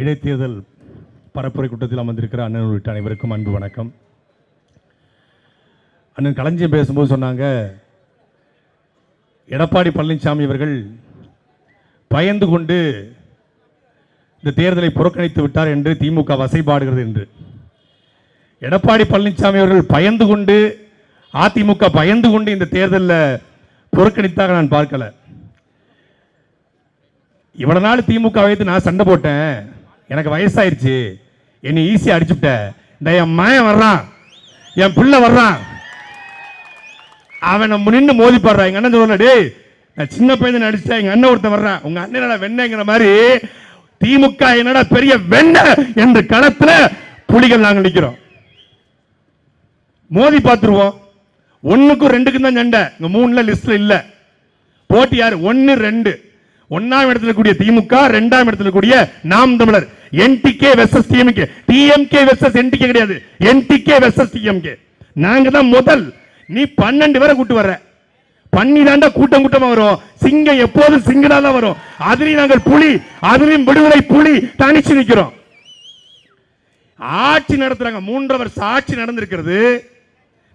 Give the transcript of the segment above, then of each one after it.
இடைத்தேர்தல் பரப்புரை கூட்டத்தில் அமர்ந்திருக்கிற அண்ணன் உள்ளிட்ட அனைவருக்கும் அன்பு வணக்கம். அண்ணன் களஞ்சியம் பேசும்போது சொன்னாங்க எடப்பாடி பழனிசாமி அவர்கள் பயந்து கொண்டு இந்த தேர்தலை புறக்கணித்து விட்டார் என்று திமுக வசைபாடுகிறது என்று. எடப்பாடி பழனிசாமி அவர்கள் பயந்து கொண்டு அதிமுக பயந்து கொண்டு இந்த தேர்தலில் புறக்கணித்தாக நான் பார்க்கல. இவ்வளவு நாள் திமுக வைத்து நான் சண்டை போட்டேன். எனக்கு வயசாயிருச்சு என்னை ஈஸியாக அடிச்சுட்ட இந்த என் மகன் வர்றான். என் பிள்ளை வர்றான். அவன் நம்ம நின்று மோதி பாடுறான் எங்கள் அண்ணன் சொல்ல டேய் நான் சின்ன பையன் அடிச்சா எங்கள் அண்ணன் ஒருத்தன் வர்றான். உங்கள் அண்ணன் என்னடா வெண்ணைங்கிற மாதிரி திமுக என்னடா பெரிய வெண்ணை என்ற களத்தில் புலிகள் நாங்கள் நிற்கிறோம். மோதி பார்த்துருவோம். ஒன்றுக்கும் ரெண்டுக்கும் தான் சண்டை. இங்கே மூணுல லிஸ்ட்டில் இல்லை. போட்டி யார்? ஒன்று ரெண்டு. ஒன்னாம் இடத்துல கூடிய திமுக ரெண்டாம் இடத்துல கூடிய Naam Tamilar. NTK versus DMK DMK versus NTK கிடையாது. என்டிகே வெர்சஸ் டிஎம்கே நாங்க தான் முதல். நீ பன்னெண்டு பேரை கூட்டு வர்ற. பண்ணி தாண்டா கூட்டம் கூட்டமா வரும். சிங்கம் எப்போதும் சிங்கடா தான் வரும். அதுலயும் நாங்கள் புலி அதுலயும் விடுதலை புலி தனிச்சு நிக்கிறோம். ஆட்சி நடத்துறாங்க. மூன்று வருஷம் ஆட்சி நடந்திருக்கிறது.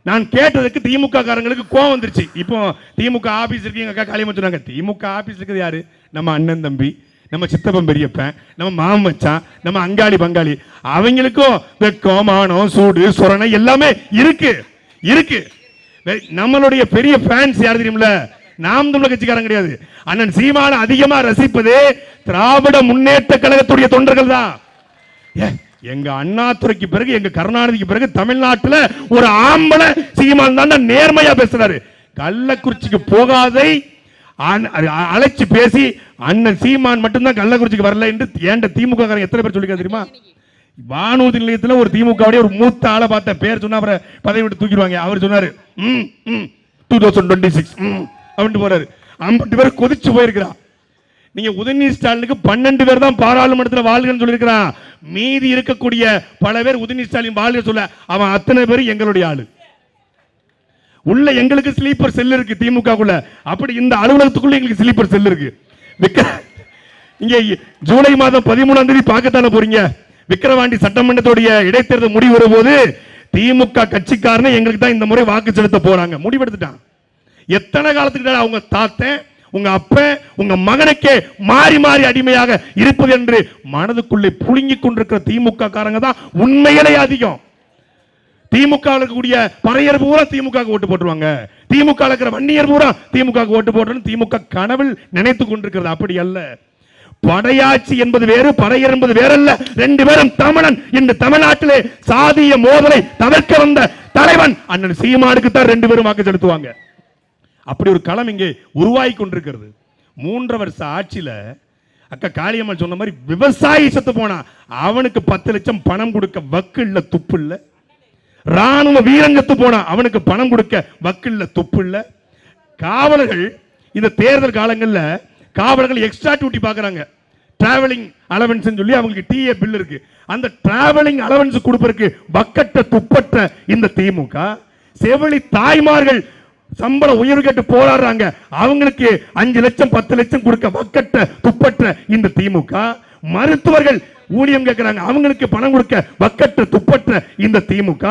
நான் கேட்டதுக்கு திமுக காரங்களுக்கு கோவம் வந்துருச்சு. இப்போ திமுக ஆபீஸ் இருக்கு எங்க அக்கா காளியம்மா சொன்னாங்க. திமுக ஆபீஸ் இருக்குது யாரு? நம்ம அண்ணன் தம்பி நம்ம சித்தப்பன் பெரியப்பன் நம்ம மாமன் நம்ம அங்காளி பங்காளி. அவங்களுக்கும் வெக்கம் மானம் சூடு சுரணை எல்லாமே இருக்கு. இருக்கு. நம்மளுடைய பெரிய ஃபேன்ஸ் யார் தெரியும்ல நாம் தமிழர் கட்சிக்காரன் கிடையாது. அண்ணன் சீமான அதிகமா ரசிப்பது திராவிட முன்னேற்ற கழகத்துடைய தொண்டர்கள் தான் ஏ, எங்க அண்ணாத்துறைக்கு பிறகு எங்க கருணாநிதிக்கு பிறகு தமிழ்நாட்டில் ஒரு ஆம்பளை சீமான் தான் நேர்மையா பேசுறாரு. கள்ளக்குறிச்சிக்கு போகாதை. அழைச்சு பேசி அண்ணன் சீமான் மட்டும்தான் கள்ளக்குறிச்சிக்கு வரல என்று ஏண்ட திமுக காரங்க எத்தனை பேர் சொல்லிக்க தெரியுமா? வானூர்தி நிலையத்தில் ஒரு திமுக ஒரு மூத்த ஆளை பார்த்த பேர் சொன்னா அவரை பதவி விட்டு தூக்கிடுவாங்க. அவர் சொன்னாரு ம் ம் டூ தௌசண்ட் டுவெண்ட்டி சிக்ஸ் ம் அப்படின்ட்டு போறாரு. ஐம்பது பேர் கொதிச்சு போயிருக்கிறான் நீங்க உதயநிதி ஸ்டாலினுக்கு பன்னெண்டு பேர் தான் பாராளுமன்றத்தில் வாழ்கன்னு சொல்லியிருக்கிறான். மீதி இருக்கக்கூடிய பல பேர் உதயநிதி ஸ்டாலின் வாழ்க சொல்ல அவன் அத்தனை பேர் எங்களுடைய ஆளு. உள்ள எங்களுக்கு ஸ்லீப்பர் செல் இருக்கு திமுகக்குள்ள. அப்படி இந்த அலுவலகத்துக்குள்ள எங்களுக்கு ஸ்லீப்பர் செல் இருக்கு. இங்க ஜூலை மாதம் பதிமூணாம் தேதி பார்க்கத்தானே போறீங்க? விக்கிரவாண்டி சட்டமன்றத்துடைய இடைத்தேர்தல் முடிவு வரும்போது திமுக கட்சிக்காரனே எங்களுக்கு தான் இந்த முறை வாக்கு செலுத்த போறாங்க. முடிவெடுத்துட்டான். எத்தனை காலத்துக்கு அவங்க தாத்தன் உங்க அப்ப உங்க மகனுக்கே மாறி மாறி அடிமையாக இருப்பது என்று மனதுக்குள்ளே புழுங்கிக் கொண்டிருக்கிற திமுக காரங்க தான் உண்மையிலே அதிகம். திமுக இருக்கக்கூடிய பறையர் பூரா திமுக ஓட்டு போட்டுருவாங்க. திமுக இருக்கிற வன்னியர் பூரா திமுக ஓட்டு போட்டு திமுக கனவில் நினைத்துக் கொண்டிருக்கிறது. அப்படி அல்ல. படையாட்சி என்பது வேறு படையர் என்பது வேறல்ல. ரெண்டு பேரும் தமிழன். இந்த தமிழ்நாட்டிலே சாதிய மோதலை தவிர்க்க வந்த தலைவன் அண்ணன் சீமானுக்கு தான் ரெண்டு பேரும் வாக்கு செலுத்துவாங்க. அப்படி ஒரு களம் இங்கே உருவாகி கொண்டிருக்கிறது. மூன்று வருஷ ஆட்சியில அக்கா காளியம்மாள் சொன்ன மாதிரி விவசாயி செத்து போனா அவனுக்கு பத்து லட்சம் பணம் கொடுக்க வக்கு இல்ல துப்பு இல்ல. ராணுவ வீரன் செத்து அவனுக்கு பணம் கொடுக்க வக்கு இல்ல துப்பு இல்ல. காவலர்கள் இந்த தேர்தல் காலங்கள்ல காவலர்கள் எக்ஸ்ட்ரா டியூட்டி பார்க்குறாங்க டிராவலிங் அலவன்ஸ் சொல்லி அவங்களுக்கு டிஏ பில் இருக்கு. அந்த டிராவலிங் அலவன்ஸ் கொடுப்பதற்கு வக்கட்ட துப்பற்ற இந்த திமுக செவிலி தாய்மார்கள் சம்பள உயர்வு கேட்டு போராடுறாங்க. அவங்களுக்கு அஞ்சு லட்சம் பத்து லட்சம் கொடுக்க வக்கட்ட துப்பற்ற இந்த திமுக. மருத்துவர்கள் ஊதியம் கேட்கிறாங்க அவங்களுக்கு பணம் கொடுக்க வக்கற்ற துப்பற்ற இந்த திமுக.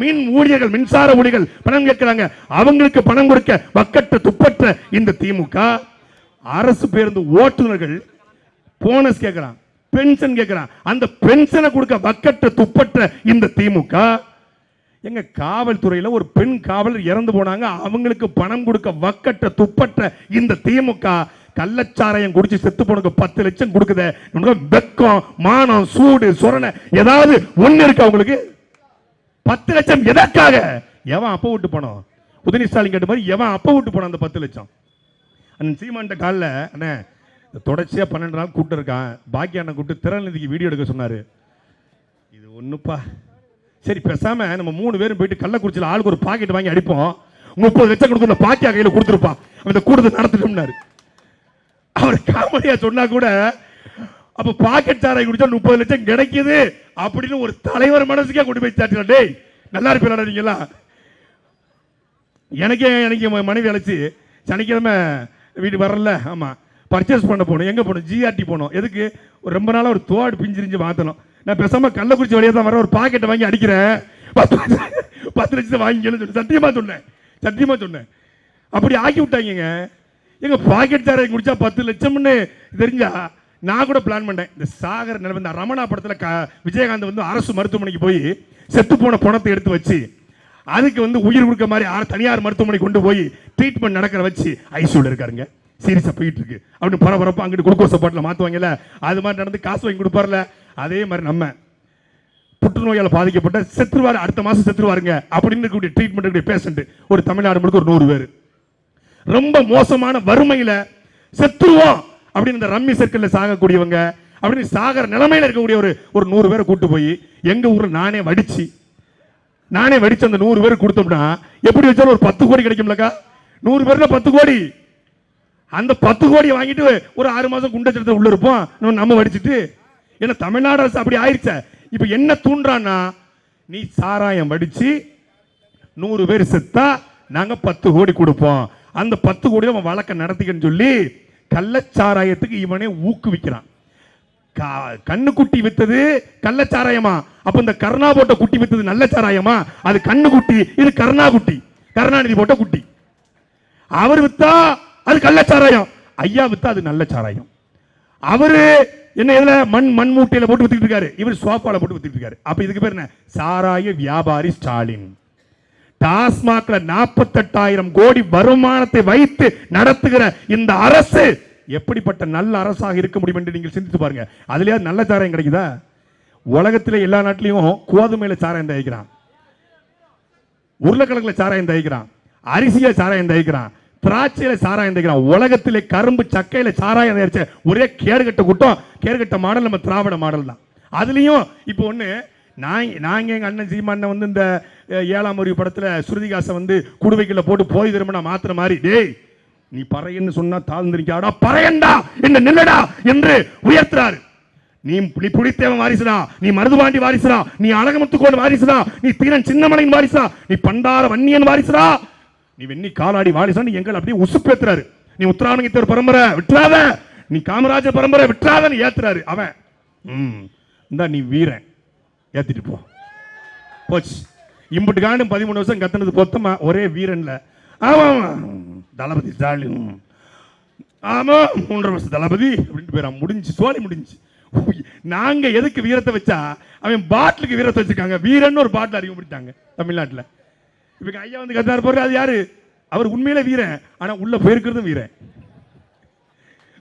மின் ஊழியர்கள் மின்சார ஊழியர்கள் பணம் கேட்கிறாங்க அவங்களுக்கு பணம் கொடுக்க வக்கற்ற துப்பற்ற இந்த திமுக. அரசு பேருந்து ஓட்டுநர்கள் போனஸ் கேட்கிறான் பென்ஷன் கேட்கிறான் அந்த பென்ஷனை கொடுக்க வக்கற்ற துப்பற்ற இந்த திமுக. எங்க காவல்துறையில ஒரு பெண் காவலர் இறந்து போனாங்க. அவங்களுக்கு பணம் கொடுக்க வக்கற்ற துப்பற்ற இந்த திமுக கள்ளச்சாராயம் குடிச்சு செத்து போனக்கு பத்து லட்சம் கொடுக்குத. வெக்கம் மானம் சூடு சுரணை ஏதாவது ஒண்ணு இருக்கு அவங்களுக்கு பத்து லட்சம் எதற்காக? எவன் அப்ப விட்டு போனோம் உதயநிதி ஸ்டாலின் கேட்ட மாதிரி எவன் அப்ப விட்டு போனான் அந்த பத்து லட்சம்? அண்ணன் சீமான்ட்ட காலில் அண்ணே தொடர்ச்சியாக தொடர்ச்சியா பன்னெண்டு நாள் கூப்பிட்டு இருக்கான். பாக்கி அண்ணன் கூப்பிட்டு திறநிதிக்கு வீடியோ எடுக்க சொன்னார். இது ஒண்ணுப்பா. சரி பேசாம நம்ம மூணு பேரும் போயிட்டு கள்ளக்குறிச்சியில் ஆளுக்கு ஒரு பாக்கெட் வாங்கி அடிப்போம். முப்பது லட்சம் கொடுத்து பாக்கியா கையில கொடுத்துருப்பான் அந்த இந்த கூட்டத்தை நடத்திட்டோம்னாரு. அவர் காமெடியா சொன்னா கூட அப்ப பாக்கெட் சாராய் குடிச்சா முப்பது லட்சம் கிடைக்குது அப்படின்னு ஒரு தலைவர் மனசுக்கே கொண்டு போய் சாட்டினா டேய் நல்லா இருப்பீங்களா நீங்களா எனக்கே எனக்கு மனைவி அழைச்சி சனிக்கிழமை வீட்டு வரல. ஆமா. பர்ச்சேஸ் பண்ண போனோம் எங்கே போனோம் ஜிஆர்டி போனோம் எதுக்கு? ஒரு ரொம்ப நாளாக ஒரு தோடு பிஞ்சிரிஞ்சு மாற்றணும் நான் பேசாம கள்ளக்குறிச்சி வழியாக தான் வர ஒரு பாக்கெட்டை வாங்கி அடிக்கிறேன். பத்து லட்சம் பத்து லட்சத்தை வாங்கிக்கணும்னு சொல்லி சத்தியமாக சொன்னேன். சத்தியமாக சொன்னேன். அப்படி ஆக்கி விட்டாங்க எங்கள் பாக்கெட் தாரை குடிச்சா பத்து லட்சம்னு தெரிஞ்சா நான் கூட பிளான் பண்ணேன். இந்த சாகர் நிலவு இந்த ரமணா படத்தில் க- விஜயகாந்த் வந்து அரசு மருத்துவமனைக்கு போய் செத்து போன பணத்தை எடுத்து வச்சு அதுக்கு வந்து உயிர் கொடுக்க மாதிரி தனியார் மருத்துவமனை கொண்டு போய் ட்ரீட்மெண்ட் நடக்கிற வச்சு ஐசியூவில் இருக்காருங்க. சீரியஸாக போயிட்டு இருக்கு அப்படின்னு பரபரப்பாக அங்கிட்டு குளுக்கோஸ் பாட்டில் மாற்றுவாங்கல்ல அது மாதிரி நடந்து காசு வாங்கி கொடுப்பார்ல. அதே மாதிரி நம்ம புற்றுநோயால் பாதிக்கப்பட்ட செத்துருவார் அடுத்த மாதம் செத்துருவாருங்க அப்படின்னு இருக்கக்கூடிய ட்ரீட்மெண்ட் பேஷண்ட் ஒரு தமிழ்நாடு முழுக்க ஒரு நூறு பேர். ரொம்ப மோசமான வறுமையில செத்துருவோம் அப்படின்னு இந்த ரம்மி சர்க்கிளில் சாகக்கூடியவங்க அப்படின்னு சாகர நிலைமையில இருக்கக்கூடிய ஒரு ஒரு நூறு பேரை கூட்டு போய் எங்க ஊர்ல நானே வடிச்சு நானே வடிச்சு அந்த நூறு பேருக்கு கொடுத்தோம்னா எப்படி வச்சாலும் ஒரு பத்து கோடி கிடைக்கும்லக்கா? நூறு பேரில் பத்து கோடி. அந்த பத்து கோடியை வாங்கிட்டு ஒரு ஆறு மாசம் குண்டச்சத்தை உள்ள இருப்போம். நம்ம- நம்ம வடிச்சிட்டு. ஏன்னா தமிழ்நாடு அரசு அப்படி ஆயிடுச்ச இப்ப என்ன தூண்டுறான்னா நீ சாராயம் வடிச்சு நூறு பேர் செத்தா நாங்க பத்து கோடி கொடுப்போம். அந்த பத்து கோடி அவன் வழக்க நடத்திக்கன்னு சொல்லி கள்ளச்சாராயத்துக்கு இவனே ஊக்குவிக்கிறான். கா- கண்ணுக்குட்டி வித்தது கள்ளச்சாராயமா? அப்ப இந்த கருணா போட்ட குட்டி வித்தது நல்ல சாராயமா? அது கண்ணு குட்டி இது கருணா குட்டி கருணாநிதி போட்ட குட்டி. அவர் வித்தா அது கள்ளச்சாராயம் ஐயா வித்தா அது நல்ல சாராயம். அவரு என்ன இதுல மண் மண் மூட்டையில போட்டு வித்துட்டு இருக்காரு. இவர் சோஃபால போட்டு வித்துட்டு இருக்காரு. அப்ப இதுக்கு பேர் என்ன? சாராய வியாபாரி ஸ்டாலின். டாஸ்மாக்ல நாற்பத்தெட்டாயிரம் கோடி வருமானத்தை வைத்து நடத்துகிற இந்த அரசு எப்படிப்பட்ட நல்ல அரசாக இருக்க முடியும் என்று நீங்கள் சிந்தித்து பாருங்க. அதுலயாவது நல்ல சாராயம் கிடைக்குதா? உலகத்தில் எல்லா நாட்டிலையும் கோதுமையில சாராயம் தயாரிக்கிறான். உருளைக்கிழங்குல சாராயம் தயாரிக்கிறான். அரிசியில சாராயம் தயாரிக்கிறான். திராட்சையில சாராயம் தயாரிக்கிறான் உலகத்திலே கரும்பு சக்கையில சாராயம் தயாரிச்ச ஒரே கேடுகட்ட கூட்டம் கேடுகட்ட மாடல் நம்ம திராவிட மாடல் தான். அதுலயும் இப்போ ஒண்ணு நான் நாங்கள் எங்க அண்ணன் சீமாண்ணன் வந்து இந்த ஏழாம் அறிவு படத்துல ஸ்ருதிகாசை வந்து குடுவைக்குள்ள போட்டு போய் திரும்ப மாத்துற மாதிரி டேய் நீ பறையன்னு சொன்னா தாழ்ந்திருக்காடா பறையண்டா என்ன நில்லடா என்று உயர்த்துறாரு. நீ நீ புலித்தேவன் வாரிசுடா நீ மருதுபாண்டி வாரிசுடா நீ அழகமுத்துக்கோடு வாரிசுடா நீ தீரன் சின்னமலையின் வாரிசுடா நீ பண்டார வன்னியன் வாரிசுடா. நீ வெண்ணி காலாடி வாரிசா நீ எங்களை அப்படியே உசுப்பேத்துறாரு. நீ உத்தராவணங்கித்தர் பரம்பரை விட்டுறாத. நீ காமராஜர் பரம்பரை விட்டுறாதன்னு ஏத்துறாரு அவன். ம் இந்தா நீ வீரன். ஏத்திட்டு போ. போச்சு. இம்புட்டு காண்டும் பதிமூணு வருஷம் கத்துனது பொத்தமா ஒரே வீரன்ல. ஆமா தளபதி ஸ்டாலின். ஆமா மூன்றரை வருஷம் தளபதி அப்படின்ட்டு போயிடா முடிஞ்சு சோழி முடிஞ்சு. நாங்க எதுக்கு வீரத்தை வச்சா அவன் பாட்டிலுக்கு வீரத்தை வச்சிருக்காங்க. வீரன் ஒரு பாட்டில் அறிமுகப்படுத்தாங்க தமிழ்நாட்டில். இப்ப ஐயா வந்து கத்தார் போறது அது யாரு? அவர் உண்மையில வீரன் ஆனா உள்ள போயிருக்கிறதும் வீரன்.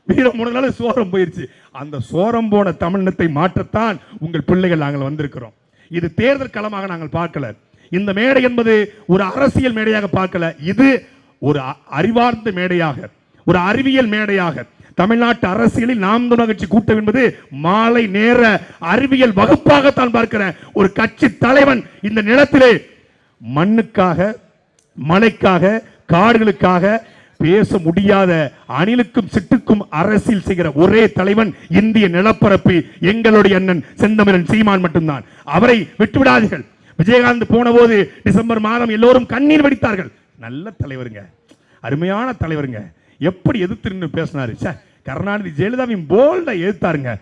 வீரம் போனதுனால சோரம் போயிருச்சு. அந்த சோரம் போன தமிழினத்தை மாற்றத்தான் உங்கள் பிள்ளைகள் நாங்கள் வந்திருக்கிறோம். இது தேர்தல் களமாக நாங்கள் பார்க்கல. இந்த மேடை என்பது ஒரு அரசியல் மேடையாக பார்க்கல. இது ஒரு அ- அறிவார்ந்த மேடையாக ஒரு அறிவியல் மேடையாக. தமிழ்நாட்டு அரசியலில் நாம் தமிழர் கட்சி கூட்டம் என்பது மாலை நேர அறிவியல் வகுப்பாகத்தான் பார்க்கிறேன். ஒரு கட்சி தலைவன் இந்த நிலத்திலே மண்ணுக்காக மலைக்காக காடுகளுக்காக பேச முடியாத அணிலுக்கும் சிட்டுக்கும் அரசியல் செய்கிற ஒரே தலைவன் இந்திய நிலப்பரப்பு எங்களுடைய அண்ணன் செந்தமிழன் சீமான் மட்டும்தான். அவரை விட்டுவிடாதீர்கள். விஜயகாந்த் போன போது டிசம்பர் மாதம் எல்லோரும் கண்ணீர் வடித்தார்கள். நல்ல தலைவருங்க. அருமையான தலைவருங்க. எப்படி எதிர்த்து நின்று பேசினாரு? சார் கருணாநிதி ஜெயலலிதாவையும் போல்டா எதிர்த்தாருங்க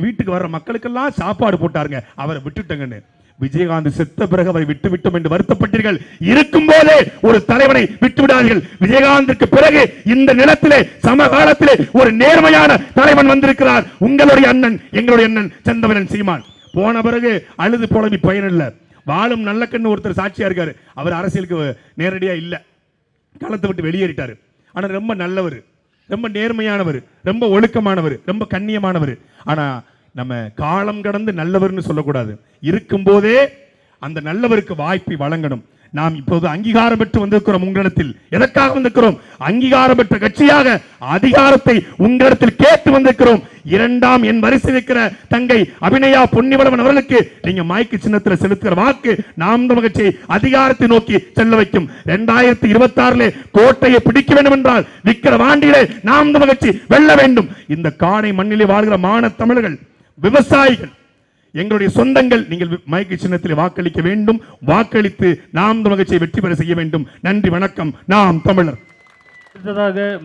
வீட்டுக்கு வர்ற மக்களுக்கெல்லாம் சாப்பாடு போட்டாருங்க. அவரை விட்டுட்டங்கன்னு. விஜயகாந்த் செத்த பிறகு அவரை விட்டு விட்டோம் என்று வருத்தப்பட்டீர்கள். இருக்கும் போதே ஒரு தலைவனை விட்டுவிடாதீர்கள். விஜயகாந்திற்கு பிறகு இந்த நிலத்திலே சமகாலத்திலே ஒரு நேர்மையான தலைவன் வந்திருக்கிறார். உங்களுடைய அண்ணன் எங்களுடைய அண்ணன் செந்தவனன் சீமான். போன பிறகு அழுது போலவி பயனில்லை வாழும் நல்ல கண்ணு ஒருத்தர் சாட்சியா இருக்காரு. அவர் அரசியலுக்கு நேரடியா இல்ல. களத்தை விட்டு வெளியேறிட்டாரு. ஆனா ரொம்ப நல்லவர். ரொம்ப நேர்மையானவர். ரொம்ப ஒழுக்கமானவர். ரொம்ப கண்ணியமானவர். ஆனா நம்ம காலம் கடந்து நல்லவர்னு சொல்லக்கூடாது. இருக்கும்போதே அந்த நல்லவருக்கு வாய்ப்பை வழங்கணும். நாம் இப்போது அங்கீகாரம் பெற்று வந்திருக்கிறோம் உங்களிடத்தில். எதற்காக வந்திருக்கிறோம்? அங்கீகாரம் பெற்ற கட்சியாக அதிகாரத்தை உங்களிடத்தில் கேட்டு வந்திருக்கிறோம். இரண்டாம் என் வரிசை இருக்கிற தங்கை அபிநயா பொன்னிவளவன் அவர்களுக்கு நீங்க மாய்க்கு சின்னத்துல செலுத்துகிற வாக்கு நாம் தமிழ் கட்சியை அதிகாரத்தை நோக்கி செல்ல வைக்கும். இரண்டாயிரத்தி இருபத்தி ஆறுல கோட்டையை பிடிக்க வேண்டும் என்றால் விக்கிற வாண்டியிலே நாம் தமிழ் கட்சி வெல்ல வேண்டும். இந்த காணை மண்ணிலே வாழ்கிற மான தமிழர்கள் விவசாயிகள் எங்களுடைய சொந்தங்கள் நீங்கள் மயக்க சின்னத்தில் வாக்களிக்க வேண்டும். வாக்களித்து நாம் தமிழ் வெற்றி பெற செய்ய வேண்டும். நன்றி வணக்கம். நாம் தமிழர். அடுத்ததாக